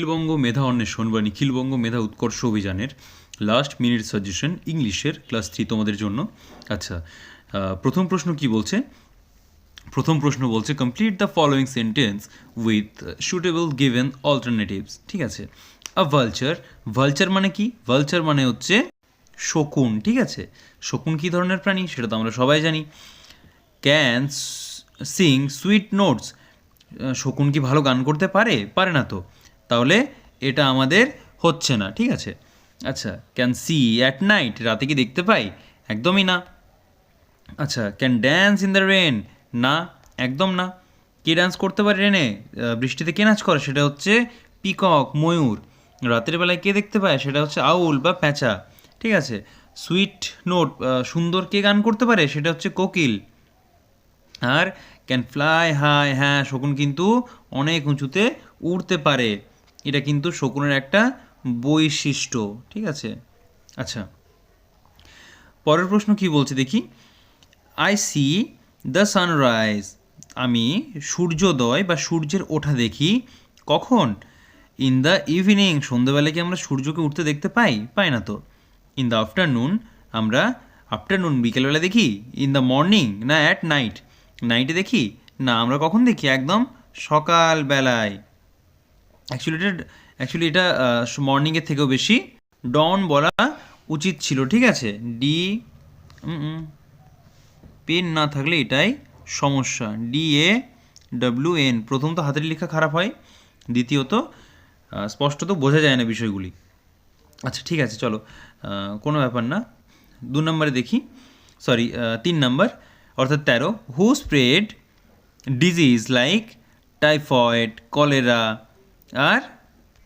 নিখিলবঙ্গ মেধা অন্বেষণ বা নিখিলবঙ্গ মেধা উৎকর্ষ অভিযানের লাস্ট মিনিট সাজেশন ইংলিশের ক্লাস থ্রি তোমাদের জন্য। আচ্ছা প্রথম প্রশ্ন কি বলছে? প্রথম প্রশ্ন বলছে complete the following sentence with suitable given alternatives ঠিক আছে। আ ভালচার ভালচার মানে কি? ভালচার মানে হচ্ছে শকুন, ঠিক আছে? শকুন কী ধরনের প্রাণী? সেটা তো আমরা সবাই জানি। ক্যান সিং সুইট নোটস শকুন কি ভালো গান করতে পারে? পারে না তো। তাহলে এটা আমাদের হচ্ছে না, ঠিক আছে? আচ্ছা ক্যান সি অ্যাট নাইট রাতে কি দেখতে পাই? একদমই না। আচ্ছা can dance in the rain না, একদম না। কে ডান্স করতে পারে রেনে বৃষ্টিতে কে নাচ করে? সেটা হচ্ছে পিকক ময়ূর। রাতের বেলায় কে দেখতে পায়? সেটা হচ্ছে আউল বা প্যাঁচা, ঠিক আছে? সুইট নোট সুন্দর কে গান করতে পারে? সেটা হচ্ছে কোকিল। আর ক্যান ফ্লাই হাই হ্যাঁ শকুন কিন্তু অনেক উঁচুতে উড়তে পারে। এটা কিন্তু শকুনের একটা বৈশিষ্ট্য, ঠিক আছে? আচ্ছা পরের প্রশ্ন কি বলছে দেখি? আই সি দ্য সানরাইজ আমি সূর্যোদয় বা সূর্যের ওঠা দেখি কখন? ইন দ্য ইভিনিং সন্ধ্যাবেলায় কি আমরা সূর্যকে উঠতে দেখতে পাই? পাই না তো। ইন দ্য আফটারনুন আমরা আফটারনুন বিকেলবেলা দেখি? ইন দ্য মর্নিং না অ্যাট নাইট নাইটে দেখি? না, আমরা কখন দেখি? একদম সকালবেলায়। অ্যাকচুয়ালি এটা অ্যাকচুয়ালি এটা মর্নিংয়ের থেকেও বেশি ডন বলা উচিত ছিল, ঠিক আছে? ডি পেন না থাকলে এটাই সমস্যা। ডি এ ডাব্লিউ এন প্রথম তো হাতের লেখা খারাপ হয়, দ্বিতীয়ত স্পষ্টত বোঝা যায় না বিষয়গুলি। আচ্ছা ঠিক আছে, চলো কোনো ব্যাপার না। দু নম্বরে দেখি। সরি তিন নম্বর, অর্থাৎ তেরো। Who spread disease like typhoid cholera আর?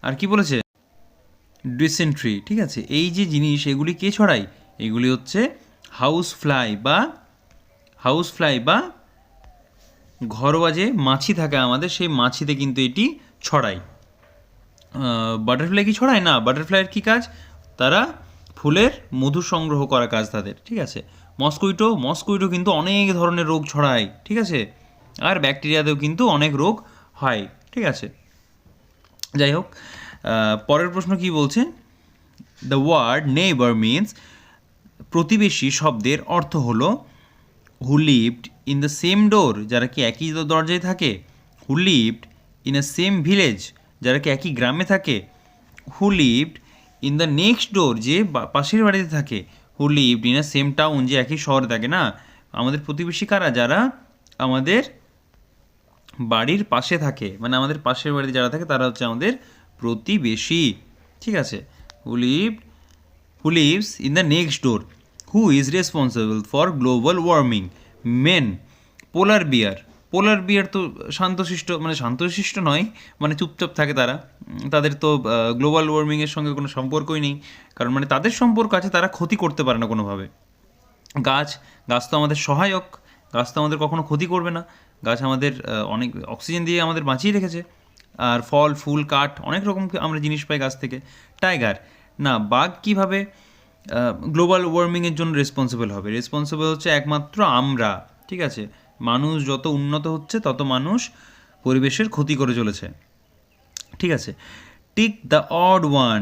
আর কি বলেছে? ডিসেন্ট্রি ঠিক আছে। এই যে জিনিস, এগুলি কে ছড়ায়? এগুলি হচ্ছে হাউস ফ্লাই বা হাউস ফ্লাই বা ঘরোয়া যে মাছি থাকে আমাদের, সেই মাছিতে কিন্তু এটি ছড়ায়। বাটারফ্লাই কি ছড়ায়? না বাটারফ্লাইয়ের কী কাজ? তারা ফুলের মধু সংগ্রহ করা কাজ তাদের, ঠিক আছে। মস্কুইটো মস্কুইটো কিন্তু অনেক ধরনের রোগ ছড়ায়, ঠিক আছে। আর ব্যাকটেরিয়াতেও কিন্তু অনেক রোগ হয়, ঠিক আছে। যাই হোক পরের প্রশ্ন কি বলছে? দ্য ওয়ার্ড নেইবার মিন্স প্রতিবেশী শব্দের অর্থ হলো who lived in the same door যারা কি একই দরজায় থাকে? Who lived in a same village যারা কি একই গ্রামে থাকে? Who lived in the next door যে পাশের বাড়িতে থাকে? Who lived in a same town যে একই শহরে থাকে না? আমাদের প্রতিবেশী কারা? যারা আমাদের বাড়ির পাশে থাকে মানে আমাদের পাশের বাড়িতে যারা থাকে, তারা হচ্ছে আমাদের প্রতিবেশী। ঠিক আছে? Who lived who lives in the next door who is responsible for global warming men polar bear polar bear তো শান্তশিষ্ট মানে শান্তশিষ্ট নয় মানে চুপচাপ থাকে তারা। তাদের তো গ্লোবাল ওয়ার্মিংয়ের সঙ্গে কোনো সম্পর্কই নেই। কারণ মানে তাদের সম্পর্ক আছে, তারা ক্ষতি করতে পারে না কোনোভাবে। গাছ গাছ তো আমাদের সহায়ক, গাছ তো আমাদের কখনো ক্ষতি করবে না। গাছ আমাদের অনেক অক্সিজেন দিয়ে আমাদের বাঁচিয়ে রেখেছে। আর ফল, ফুল, কাঠ, অনেক রকম আমরা জিনিস পাই গাছ থেকে। টাইগার, না, বাঘ কীভাবে গ্লোবাল ওয়ার্মিংয়ের জন্য রেসপন্সিবল হবে? রেসপন্সিবল হচ্ছে একমাত্র আমরা, ঠিক আছে? মানুষ যত উন্নত হচ্ছে, তত মানুষ পরিবেশের ক্ষতি করে চলেছে। ঠিক আছে? টিক দ্য অড ওয়ান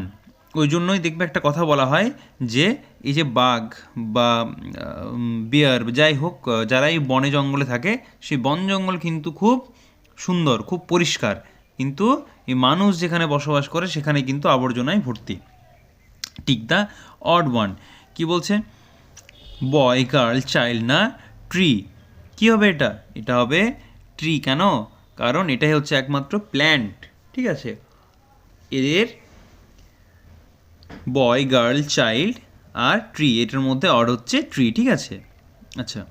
ওই জন্যই দেখবে একটা কথা বলা হয় যে, এই যে বাঘ বা বিয়ার যাই হোক যারা এই বনে জঙ্গলে থাকে, সেই বন জঙ্গল কিন্তু খুব সুন্দর, খুব পরিষ্কার। কিন্তু এই মানুষ যেখানে বসবাস করে, সেখানে কিন্তু আবর্জনায় ভর্তি। টিক দ্য অড ওয়ান কি বলছে? বয় গার্ল চাইল্ড না ট্রি কি হবে এটা? এটা হবে ট্রি কেন? কারণ এটাই হচ্ছে একমাত্র প্ল্যান্ট ঠিক আছে? এদের বয় গার্ল চাইল্ড আর ট্রি এটার মধ্যে অড হচ্ছে ট্রি ঠিক আছে? আচ্ছা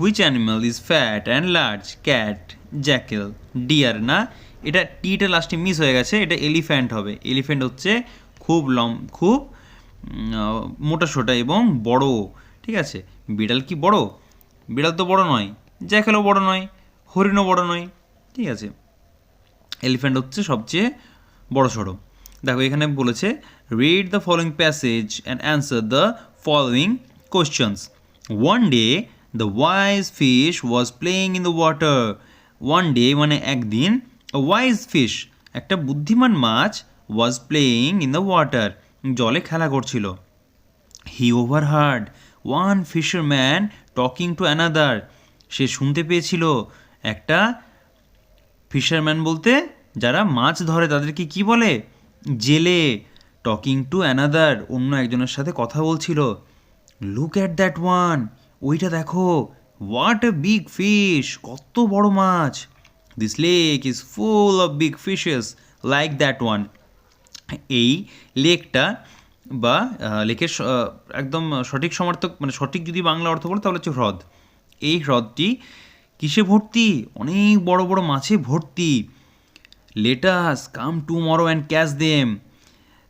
which animal is fat and large cat jackal deer না? এটা টিটা লাস্টে মিস হয়ে গেছে এটা এলিফ্যান্ট হবে। এলিফ্যান্ট হচ্ছে খুব লম খুব উম, আহ, মোটা সোটা এবং বড় ঠিক আছে? বিড়াল কি বড়? বিড়াল তো বড় নয় জ্যাকেলও বড় নয় হরিণও বড় নয় ঠিক আছে? এলিফ্যান্ট হচ্ছে সবচেয়ে বড় সড়ো দেখো, এখানে বলেছে read the following passage and answer the following questions one day the wise fish was playing in the water one day মানে একদিন ওয়াইজ ফিশ একটা বুদ্ধিমান মাছ was playing in the water জলে খেলা করছিল। He overheard one fisherman talking to another সে শুনতে পেয়েছিল। একটা ফিশারম্যান বলতে, যারা মাছ ধরে তাদেরকে কি বলে? জেলে টকিং টু অ্যানাদার অন্য একজনের সাথে কথা বলছিল। লুক অ্যাট দ্যাট ওয়ান ওইটা দেখো। হোয়াট এ বিগ ফিশ কত বড় মাছ। This lake is full of big fishes like that one এই লেকটা বা লেকের একদম সঠিক সমার্থক মানে সঠিক যদি বাংলা অর্থ বলে, তাহলে হচ্ছে হ্রদ। এই হ্রদটি কিসে ভর্তি? অনেক বড় বড় মাছে ভর্তি। Let's come tomorrow and catch them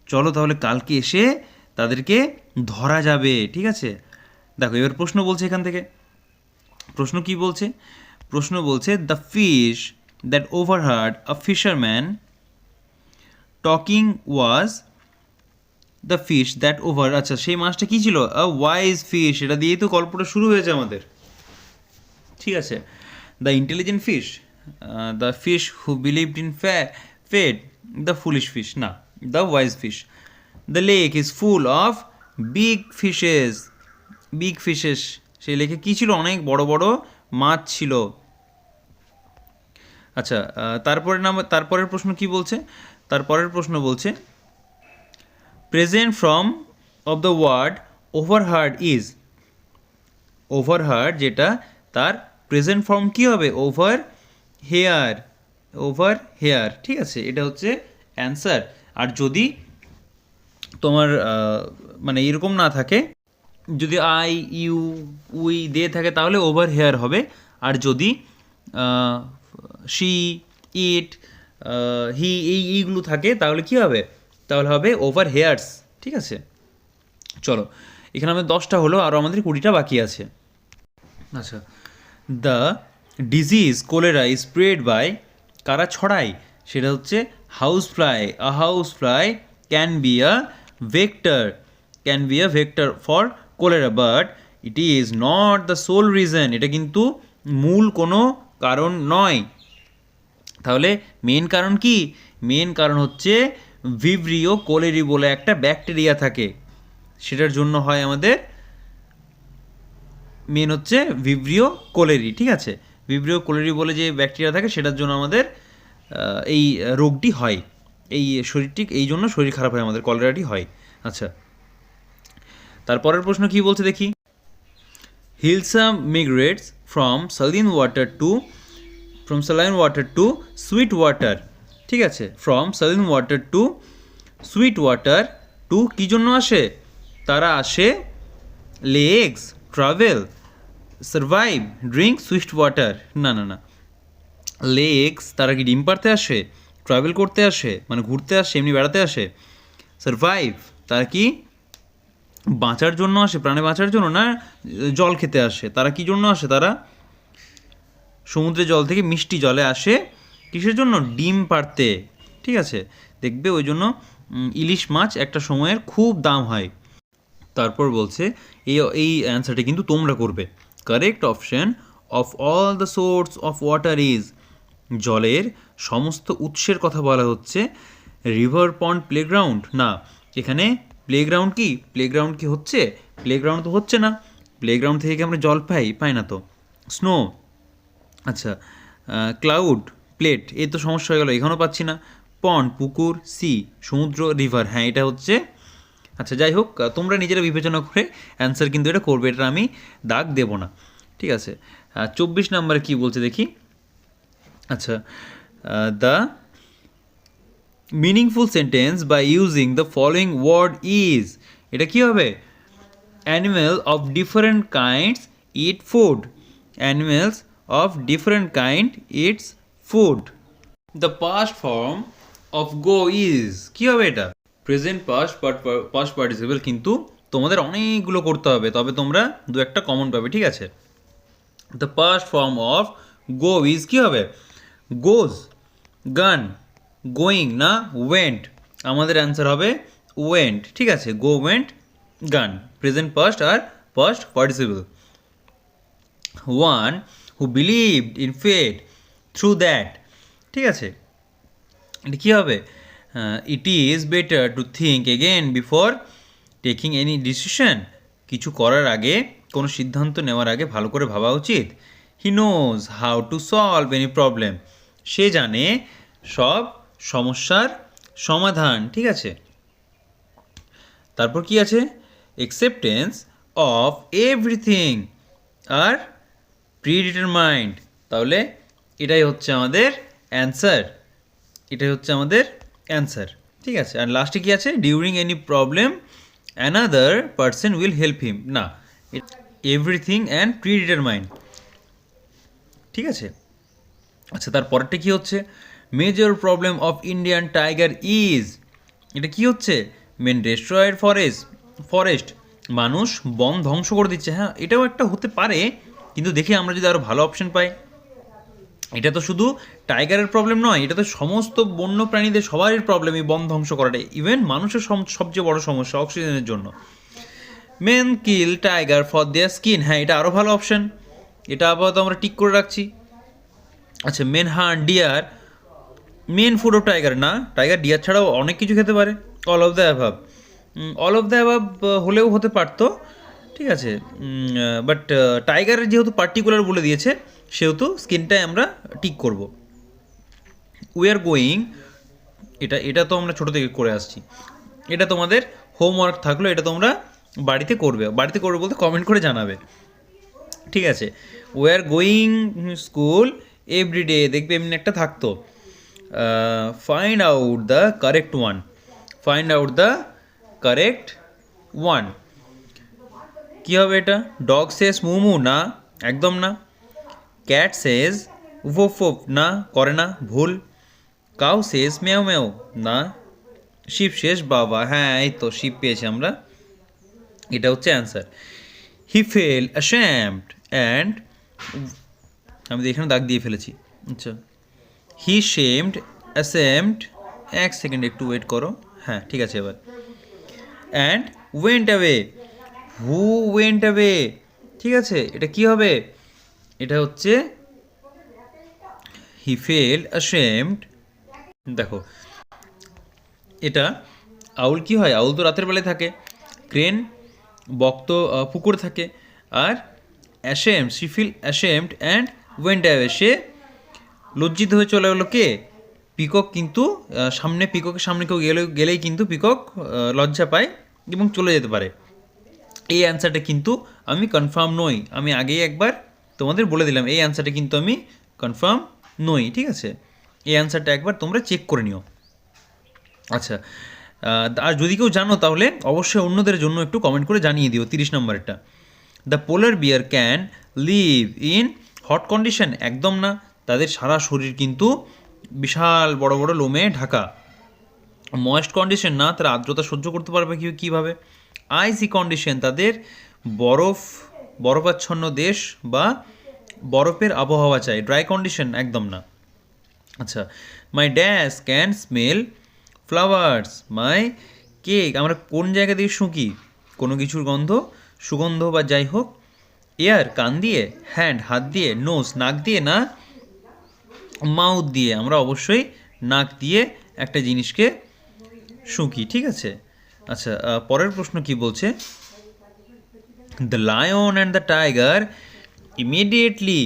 চলো তাহলে কালকে এসে তাদেরকে ধরা যাবে, ঠিক আছে? দেখো, এবার প্রশ্ন বলছে এখান থেকে। প্রশ্ন কি বলছে? প্রশ্ন বলছে the fish that overheard a fisherman talking was the fish that over আচ্ছা সেই মাছটা কী ছিল? আ ওয়াইজ ফিশ এটা দিয়েই তো গল্পটা শুরু হয়েছে আমাদের। ঠিক আছে? The intelligent fish the fish who believed in fate the foolish fish না the wise fish the lake is full of big fishes big fishes সেই লেকে কী ছিল? অনেক বড় বড় মাছ ছিল। আচ্ছা তারপরে নাম, তারপরের প্রশ্ন কি বলছে? তারপরের প্রশ্ন বলছে present form of the word overheard is overheard যেটা, তার প্রেজেন্ট ফর্ম কি হবে? ওভার হেয়ার ওভার হেয়ার ঠিক আছে? এটা হচ্ছে অ্যান্সার আর যদি তোমার মানে এরকম না থাকে, যদি আই ইউ উই দিয়ে থাকে, তাহলে ওভার হেয়ার হবে। আর যদি শি ইট হি এই এইগুলো থাকে, তাহলে কি হবে? তাহলে হবে ওভার হেয়ার্স ঠিক আছে? চলো, এখানে আমাদের দশটা হলো আরও আমাদের কুড়িটা বাকি আছে। আচ্ছা the disease cholera spread by কারা ছড়ায়? সেটা হচ্ছে house fly a house fly can be a vector can be a vector for cholera but it is not the sole reason এটা কিন্তু মূল কোনো কারণ নয়। তাহলে মেন কারণ কি? মেন কারণ হচ্ছে ভিভ্রিও কোলেরি বলে একটা ব্যাকটেরিয়া থাকে। সেটার জন্য হয় আমাদের মেন হচ্ছে ভিভ্রিও কোলেরি ঠিক আছে? ভিভ্রিও কোলেরি বলে যে ব্যাকটেরিয়া থাকে, সেটার জন্য আমাদের এই রোগটি হয়। এই শরীরটি এই জন্য শরীর খারাপ হয়, আমাদের কলেরাটি হয়। আচ্ছা। তারপরের প্রশ্ন কি বলছে দেখি? Hilsa migrates from saline water to, from saline water to sweet water. ঠিক আছে? From saline water to sweet water to কী জন্য আসে? তারা আসে legs, travel survive drink sweet water না না না. লেগস তারা কি ডিম পারতে আসে? ট্রাভেল করতে আসে মানে ঘুরতে আসে, এমনি বেড়াতে আসে। সার্ভাইভ তারা কি? বাঁচার জন্য আসে, প্রাণে বাঁচার জন্য না, জল খেতে আসে? তারা কি জন্য আসে তারা? সমুদ্রের জল থেকে মিষ্টি জলে আসে। কিসের জন্য? ডিম পারতে ঠিক আছে? দেখবে ওই জন্য ইলিশ মাছ একটা সময়ের খুব দাম হয়। তারপর বলছে, এই এই অ্যান্সারটা কিন্তু তোমরা করবে। Correct option of all the source of water is জলের সমস্ত উৎসের কথা বলা হচ্ছে রিভার পন্ড প্লেগ্রাউন্ড না, এখানে প্লেগ্রাউন্ড কি? প্লেগ্রাউন্ড কি হচ্ছে? প্লেগ্রাউন্ড তো হচ্ছে না। প্লেগ্রাউন্ড থেকে কি আমরা জল পাই? পাই না তো। স্নো আচ্ছা ক্লাউড প্লেট এই তো সমস্যা হয়ে গেল। এখানেও পাচ্ছি না। পন্ড পুকুর সি সমুদ্র রিভার হ্যাঁ এটা হচ্ছে আচ্ছা যাই হোক তোমরা নিজেরা বিবেচনা করে অ্যান্সার কিন্তু এটা করবে, এটা আমি দাগ দেব না। ঠিক আছে? চব্বিশ নাম্বারে কি বলছে দেখি? আচ্ছা the meaningful sentence by using the following word is এটা কি হবে? Animal of different kinds eat food animals of different kind eats food the past form of go is কী হবে এটা? প্রেজেন্ট পাস্ট পাস্ট পার্টিসিপেল কিন্তু তোমাদের অনেকগুলো করতে হবে, তবে তোমরা দু একটা কমন পাবে, ঠিক আছে? The past form of go is কী হবে? গোজ গান গোয়িং না ওয়েন্ট আমাদের অ্যান্সার হবে ওয়েন্ট ঠিক আছে? Go went gone present past R past participle one who believed in fate through that ঠিক আছে? এটা কী হবে? It is better to think again before taking any decision কিছু করার আগে, কোনো সিদ্ধান্ত নেওয়ার আগে ভালো করে ভাবা উচিত। He knows how to solve any problem সে জানে সব সমস্যার সমাধান, ঠিক আছে? তারপর কি আছে? একসেপ্টেন্স অফ এভরিথিং আর প্রিডিটারমাইন্ড তাহলে এটাই হচ্ছে আমাদের অ্যান্সার এটাই হচ্ছে আমাদের অ্যান্সার ঠিক আছে আর লাস্টে কি আছে? During any problem another person will help him না এভরিথিং অ্যান্ড প্রিডিটারমাইন্ড ঠিক আছে? আচ্ছা তারপরেরটা কি হচ্ছে? Major problem of Indian tiger is এটা কি হচ্ছে? মেন ডেস্ট্রয়েড ফরেস্ট ফরেস্ট মানুষ বন ধ্বংস করে দিচ্ছে। হ্যাঁ এটাও একটা হতে পারে, কিন্তু দেখি আমরা যদি আরও ভালো অপশন পাই। এটা তো শুধু টাইগারের প্রবলেম নয়, এটা তো সমস্ত বন্য প্রাণীদের সবারই প্রবলেম এই বন ধ্বংস করাটা ইভেন মানুষের সবচেয়ে বড় সমস্যা অক্সিজেনের জন্য। Men kill tiger for their skin হ্যাঁ এটা আরও ভালো অপশন এটা আপাতত আমরা টিক করে রাখছি। আচ্ছা men hunt deer main food of tiger না টাইগার ডিয়ার ছাড়াও অনেক কিছু খেতে পারে। All of the above all of the above হলেও হতে পারতো, ঠিক আছে। বাট টাইগারের যেহেতু পার্টিকুলার বলে দিয়েছে সেহেতু স্কিনটাই আমরা টিক করব। উই আর গোয়িং এটা এটা তো আমরা ছোটো থেকে করে আসছি। এটা তোমাদের হোমওয়ার্ক থাকল, এটা তোমরা বাড়িতে করবে। বাড়িতে করবে বলতে কমেন্ট করে জানাবে। ঠিক আছে? We are going school everyday দেখবে এমনি একটা থাকতো। Find out the correct one find out the correct one কী হবে এটা? ডগ সেস মুমু না, একদম না। ক্যাট সেজ উফোফ না করে না ভুল কাউ শেষ মেও মেও না শিব শেষ বাবা হ্যাঁ এই তো শিব পেয়েছি আমরা। এটা হচ্ছে answer he fell ashamed and আমি এখানে দাগ দিয়ে ফেলেছি। আচ্ছা। হি শেমড অ্যাসেম্পড এক সেকেন্ড একটু ওয়েট করো। হ্যাঁ ঠিক আছে এবার। And went away who went away ঠিক আছে, এটা কি হবে? এটা হচ্ছে হি ফেল অ্যাশেমড দেখো, এটা আউল কি হয়? আউল তো রাতের বেলায় থাকে। ক্রেন, বক্ত পুকুর থাকে। আর ashamed she feel ashamed and went away সে লজ্জিত হয়ে চলে গেলো কে? পিকক কিন্তু সামনে পিককের সামনে কেউ গেলে, গেলেই কিন্তু পিকক লজ্জা পায় এবং চলে যেতে পারে। এই অ্যান্সারটা কিন্তু আমি কনফার্ম নই। আমি আগেই একবার তোমাদের বলে দিলাম, এই অ্যান্সারটা কিন্তু আমি কনফার্ম নই, ঠিক আছে? এই অ্যান্সারটা একবার তোমরা চেক করে নিও। আচ্ছা আর যদি কেউ জানো তাহলে অবশ্যই অন্যদের জন্য একটু কমেন্ট করে জানিয়ে দিও, তিরিশ নম্বরেরটা। The polar bear can live in hot condition একদম না, তাদের সারা শরীর কিন্তু বিশাল বড় বড় লোমে ঢাকা। ময়েস্ট কন্ডিশন না, তারা আর্দ্রতা সহ্য করতে পারবে কি কীভাবে? আইসি কন্ডিশন তাদের বরফ বরফাচ্ছন্ন দেশ বা বরফের আবহাওয়া চাই। ড্রাই কন্ডিশন একদম না। আচ্ছা my dash can smell flowers my cake আমরা কোন জায়গা দিয়ে শুঁকি? কোনো কিছুর গন্ধ, সুগন্ধ বা যাই হোক। এয়ার কান দিয়ে? হ্যান্ড হাত দিয়ে? নোজ নাক দিয়ে না? মাউথ দিয়ে? আমরা অবশ্যই নাক দিয়ে একটা জিনিসকে শুঁকি, ঠিক আছে? আচ্ছা পরের প্রশ্ন কি বলছে? The lion and the tiger immediately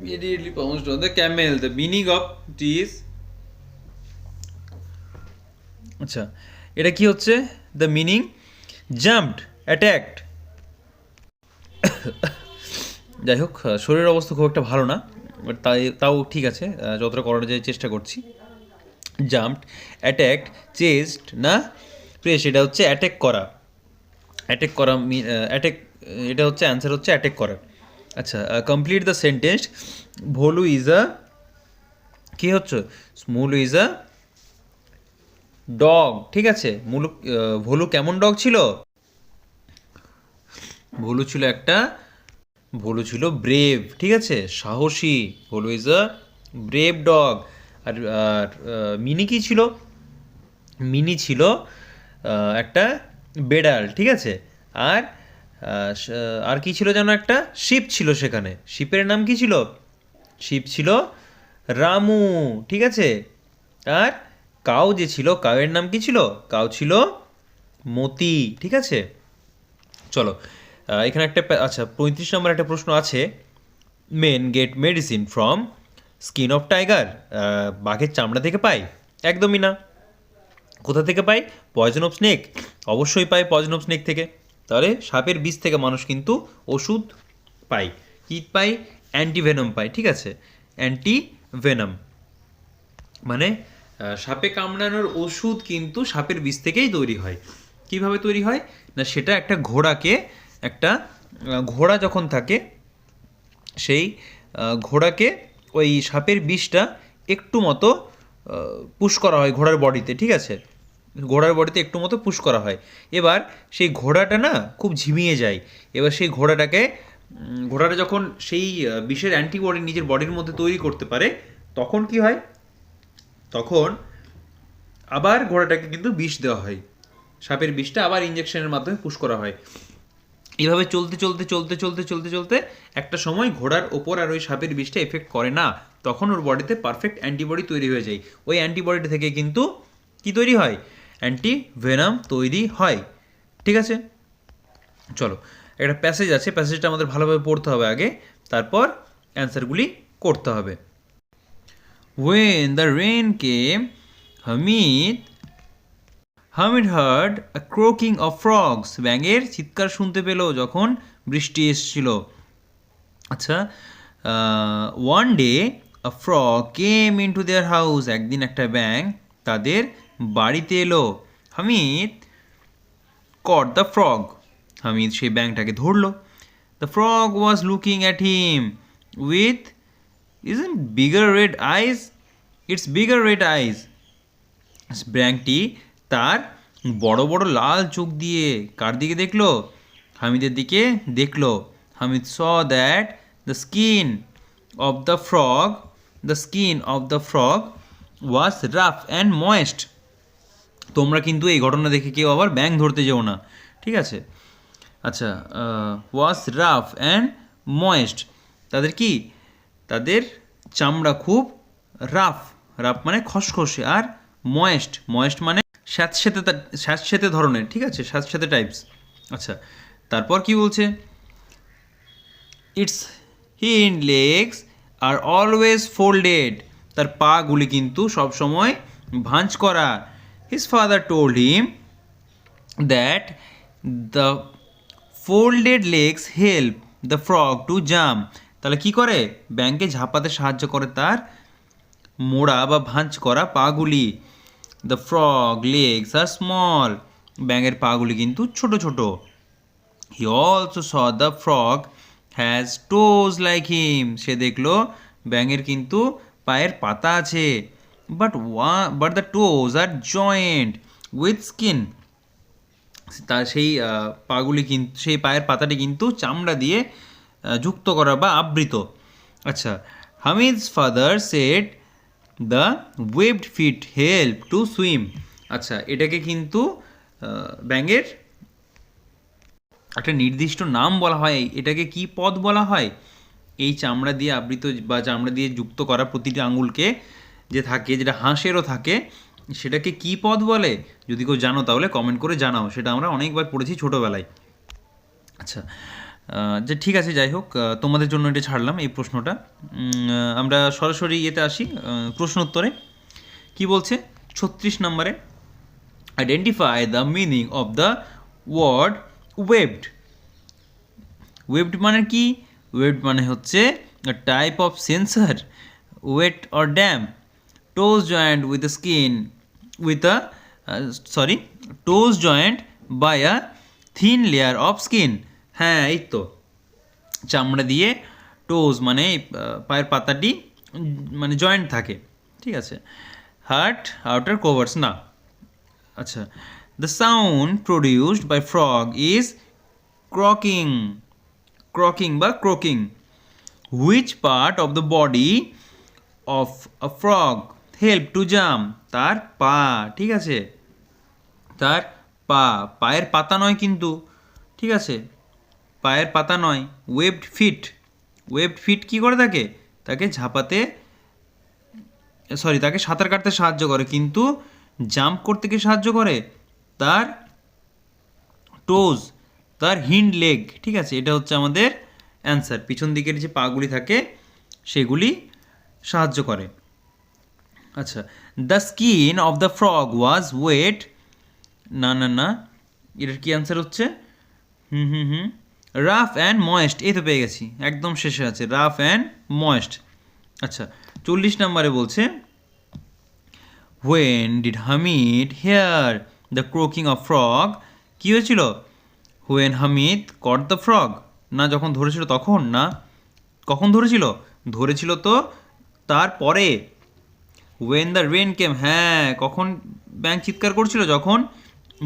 immediately pounced on the camel. The meaning of it is আচ্ছা এটা কি হচ্ছে? দ্য মিনিং জাম্পড অ্যাট্যাক্ট যাই হোক শরীরের অবস্থা খুব একটা ভালো না বাট তাই তাও ঠিক আছে যতটা করার যায় চেষ্টা করছি। জাম্পড অ্যাট্যাক্ট চেস্ট না? প্রেস এটা হচ্ছে অ্যাট্যাক করা। অ্যাটেক করা অ্যাটেক এটা হচ্ছে অ্যান্সার হচ্ছে অ্যাটেক করা। আচ্ছা complete the sentence Bholu is a কী হচ্ছে? স্মুলু ইজ আ ডগ ঠিক আছে? মুলু ভোলু কেমন ডগ ছিল? ভোলু ছিল একটা, ভোলু ছিল ব্রেভ ঠিক আছে? সাহসী। Bholu is a brave dog আর মিনি কি ছিল? মিনি ছিল একটা বেড়াল, ঠিক আছে? আর আর কি ছিল যেন একটা? শিপ ছিল সেখানে। শিপের নাম কি ছিল? শিপ ছিল রামু, ঠিক আছে? আর কাউ যে ছিল, কাউয়ের নাম কি ছিল? কাউ ছিল মতি, ঠিক আছে? চলো এখানে একটা আচ্ছা পঁয়ত্রিশ নম্বর একটা প্রশ্ন আছে। Men get medicine from skin of tiger বাঘের চামড়া থেকে পাই? একদমই না। কোথা থেকে পাই পয়জন অফ স্নেক অবশ্যই পাই পয়জন অফ স্নেক থেকে। তাহলে সাপের বিষ থেকে মানুষ কিন্তু ওষুধ পায়। কী পাই অ্যান্টিভেনম পায়, ঠিক আছে? অ্যান্টিভেনম মানে সাপে কামড়ানোর ওষুধ কিন্তু সাপের বিষ থেকেই তৈরি হয়। কীভাবে তৈরি হয়? না, সেটা একটা ঘোড়াকে, একটা ঘোড়া যখন থাকে, সেই ঘোড়াকে ওই সাপের বিষটা একটু মতো পুশ করা হয় ঘোড়ার বডিতে, ঠিক আছে? ঘোড়ার বডিতে একটু মতো পুশ করা হয়। এবার সেই ঘোড়াটা না খুব ঝিমিয়ে যায়। এবার সেই ঘোড়াটাকে ঘোড়াটা যখন সেই বিষের অ্যান্টিবডি নিজের বডির মধ্যে তৈরি করতে পারে, তখন কি হয়? তখন আবার ঘোড়াটাকে কিন্তু বিষ দেওয়া হয়। সাপের বিষটা আবার ইঞ্জেকশনের মাধ্যমে পুশ করা হয়। এভাবে চলতে চলতে চলতে চলতে চলতে চলতে একটা সময় ঘোড়ার ওপর আর ওই সাপের বিষটা এফেক্ট করে না। তখন ওর বডিতে পারফেক্ট অ্যান্টিবডি তৈরি হয়ে যায়। ওই অ্যান্টিবডি থেকে কিন্তু কি তৈরি হয়? অ্যান্টি ভেনাম তৈরি হয়। ঠিক আছে? চলো একটা প্যাসেজ আছে প্যাসেজটা আমাদের ভালোভাবে পড়তে হবে আগে তারপর অ্যান্সারগুলি করতে হবে। When the rain came, Hamid Hamid heard a croaking of frogs. ব্যাঙের চিৎকার শুনতে পেল যখন বৃষ্টি এসেছিল। আচ্ছা one day a frog came in to their house একদিন একটা ব্যাঙ তাদের বাড়িতে এলো। Hamid caught the frog Hamid সেই ব্যাংটাকে ধরলো। The frog was looking at him with isn't bigger red eyes? It's bigger red eyes ব্যাংকটি তার বড় বড় লাল চোখ দিয়ে কার দিকে দেখল? হামিদের দিকে দেখল। Hamid saw that the skin of the frog the skin of the frog was rough and moist তোমরা কিন্তু এই ঘটনা দেখে কেউ আবার ব্যাং ধরতে যেও না। ঠিক আছে? আচ্ছা ওয়াস, রাফ অ্যান্ড ময়েস্ট। তাদের কি? তাদের চামড়া খুব রাফ। রাফ মানে খসখসে আর ময়েস্ট। ময়েস্ট মানে স্যাঁতস্যাঁতে তা- স্যাঁতস্যাঁতে ধরনের। ঠিক আছে? স্যাঁতস্যাঁতে টাইপস আচ্ছা তারপর কি বলছে? ইটস হিন্ড লেগস আর অলওয়েজ ফোল্ডেড তার পাগুলি কিন্তু সবসময় ভাঁজ করা। His father told him that the folded legs help the frog to jump তাহলে কি করে? ব্যাংকে ঝাঁপাতে সাহায্য করে তার মোড়া বা ভাঁজ করা পাগুলি। The frog legs are small ব্যাঙের পাগুলি কিন্তু ছোট ছোট। He also saw the frog has toes like him সে দেখল ব্যাঙের কিন্তু পায়ের পাতা আছে। বাট ওয়া but the toes are joint with skin তা সেই পাগুলি কিন্তু সেই পায়ের পাতাটি কিন্তু চামড়া দিয়ে যুক্ত করা বা আবৃত। আচ্ছা Hamid's father said the webbed feet help to swim আচ্ছা এটাকে কিন্তু ব্যাঙের একটা নির্দিষ্ট নাম বলা হয়। এটাকে কি পদ বলা হয়? এই চামড়া দিয়ে আবৃত বা চামড়া দিয়ে যুক্ত করা প্রতিটি আঙুলকে যে থাকে, যেটা হাঁসেরও থাকে, সেটাকে কি পদ বলে? যদি কেউ জানো তাহলে কমেন্ট করে জানাও। সেটা আমরা অনেকবার পড়েছি ছোটোবেলায়। আচ্ছা যে ঠিক আছে, যাই হোক তোমাদের জন্য এটা ছাড়লাম এই প্রশ্নটা। আমরা সরাসরি ইয়েতে আসি প্রশ্নোত্তরে। কি বলছে? ছত্রিশ নম্বরে identify the meaning of the word webbed webbed মানে কি? ওয়েবড মানে হচ্ছে type of sensor wet or damp toes joint with skin with a sorry toes joint by a thin layer of skin হ্যাঁ এই তো। চামড়া দিয়ে টোজ মানে পায়ের পাতাটি মানে জয়েন্ট থাকে। ঠিক আছে। হার্ট আউটার কভার্স না। আচ্ছা। The sound produced by frog is croaking croaking বা croaking which part of the body of a frog help to jump তার পা, ঠিক আছে? তার পা, পায়ের পাতা নয় কিন্তু, ঠিক আছে? পায়ের পাতা নয় ওয়েবড ফিট ওয়েবড ফিট কি করে থাকে তাকে ঝাঁপাতে সরি তাকে সাঁতার কাটতে সাহায্য করে, কিন্তু জাম্প করতে কি সাহায্য করে? তার টোজ তার হিন্ড লেগ ঠিক আছে? এটা হচ্ছে আমাদের অ্যান্সার পিছন দিকের যে পাগুলি থাকে, সেগুলি সাহায্য করে। আচ্ছা the skin of the frog was wait না না না, এটার কি অ্যান্সার হচ্ছে? Hmm hmm hmm rough and moist এই তো পেয়ে গেছি, একদম শেষে আছে রাফ অ্যান্ড ময়েস্ট আচ্ছা চল্লিশ নম্বরে বলছে when did Hamid hear the croaking of frog কী হয়েছিল? When Hamid caught the frog না, যখন ধরেছিল তখন? না, কখন ধরেছিল? ধরেছিল তো তারপরে। ওয়েন দ্য রেন কেম হ্যাঁ কখন ব্যাংক চিৎকার করছিল? যখন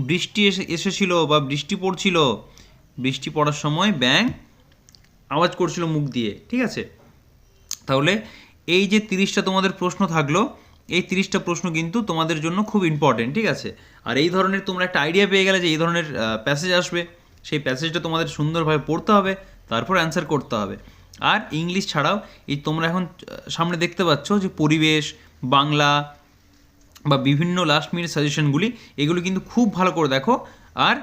বৃষ্টি এসে, এসেছিল বা বৃষ্টি পড়ছিল, বৃষ্টি পড়ার সময় ব্যাং আওয়াজ করছিল মুখ দিয়ে, ঠিক আছে? তাহলে এই যে তিরিশটা তোমাদের প্রশ্ন থাকল, এই তিরিশটা প্রশ্ন কিন্তু তোমাদের জন্য খুব ইম্পর্টেন্ট ঠিক আছে? আর এই ধরনের তোমরা একটা আইডিয়া পেয়ে গেলে যে এই ধরনের প্যাসেজ আসবে। সেই প্যাসেজটা তোমাদের সুন্দরভাবে পড়তে হবে, তারপর অ্যান্সার করতে হবে। আর ইংলিশ ছাড়াও এই তোমরা এখন সামনে দেখতে পাচ্ছ যে পরিবেশ বাংলা বা বিভিন্ন লাস্ট মিনিট সাজেশনগুলি এগুলো কিন্তু খুব ভালো করে দেখো। আর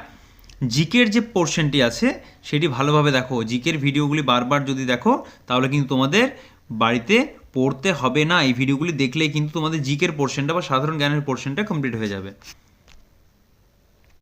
জিকের যে পোর্শনটি আছে, সেটি ভালোভাবে দেখো। জিকের ভিডিওগুলি বারবার যদি দেখো, তাহলে কিন্তু তোমাদের বাড়িতে পড়তে হবে না। এই ভিডিওগুলি দেখলেই কিন্তু তোমাদের জিকের পোর্শনটা বা সাধারণ জ্ঞানের পোর্শনটা কমপ্লিট হয়ে যাবে।